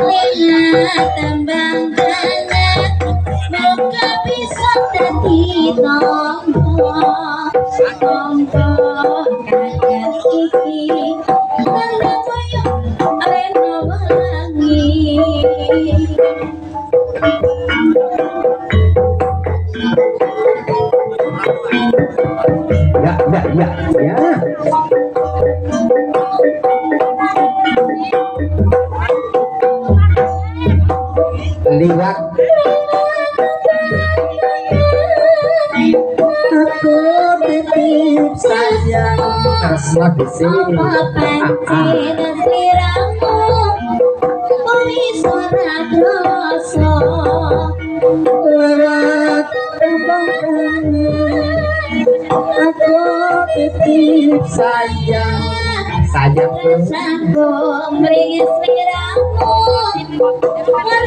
lihat tembang kanan Moga bisa dadi tombo Tombo kakak iki Tanda moyo reno wangi Ya, ya, ya, ya. Aku titip sayang Tresno di. Apa pancen sliramu Wis ora krasa Lewat tembang kangen Aku titip sayang Sayang Sanggo mringis sliramu Ora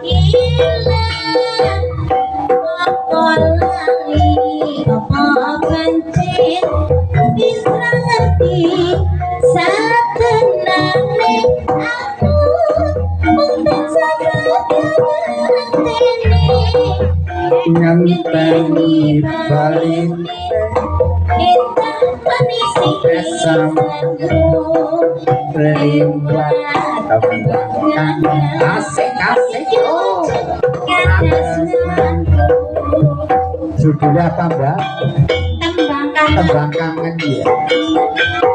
bisa ilang Apa lali apa pancen Bisa ngerti satenane aku Mung tansah nganteni Ngenteni balik Kita manisi Esam. Limbat tembang kangen Asik, asik oh. judulnya apa mbak? tembang kangen tembang kangen ya.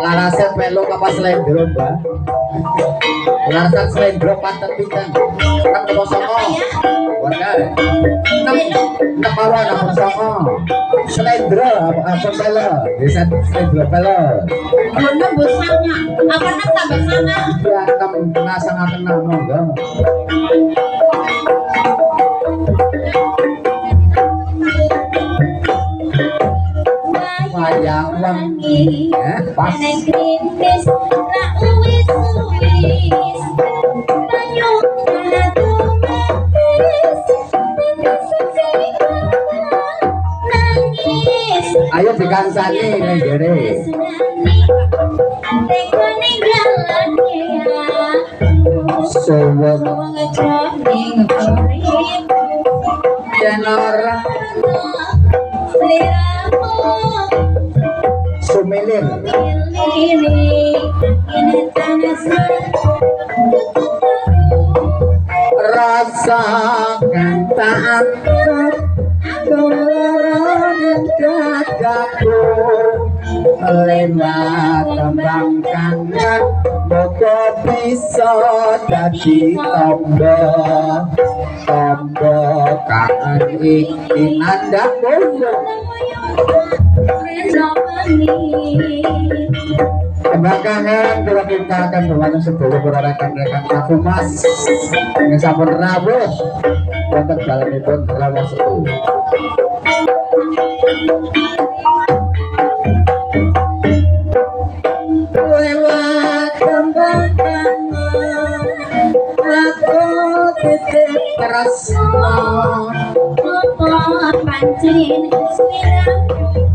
Larasan melu apa selendro mbak? larasan selendro pantat pitan kan kalau sama ya? wajar kita bawa nama sama selendro apa pelo bisa selendro pelo Mana busanya apa nang tak busana? ya tambah sana sangat tenang enggak Wayang wangi Eh, Pas Neng kritis ra uwis uwis Ayo dikansani ning jere Sliramu tanah rasa kantaan Kelaran dadaku lewat tembang kangen Moga bisa dadi tombo Tombo kangen iki nandak boyo Belakangan kita pintakan bahwa sebelum berarakan-rakan kaku mas. Yang sampun rawuh. Untuk dalam itu rawuh setu Lewat tembakan Aku titip terasa. Apa pancin Sirah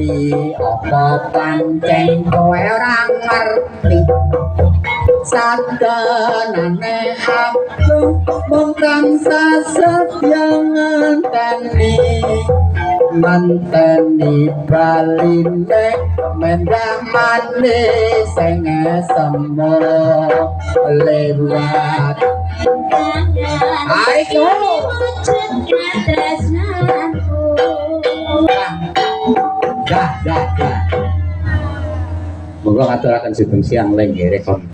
lali apa pancen kowe ora ngerti? Sadanane aku mung tansah setya ngenteni. Manteni baline mendah manis sing semo lewat. Ayo. kula ngaturaken sedeng siang lenggere kon.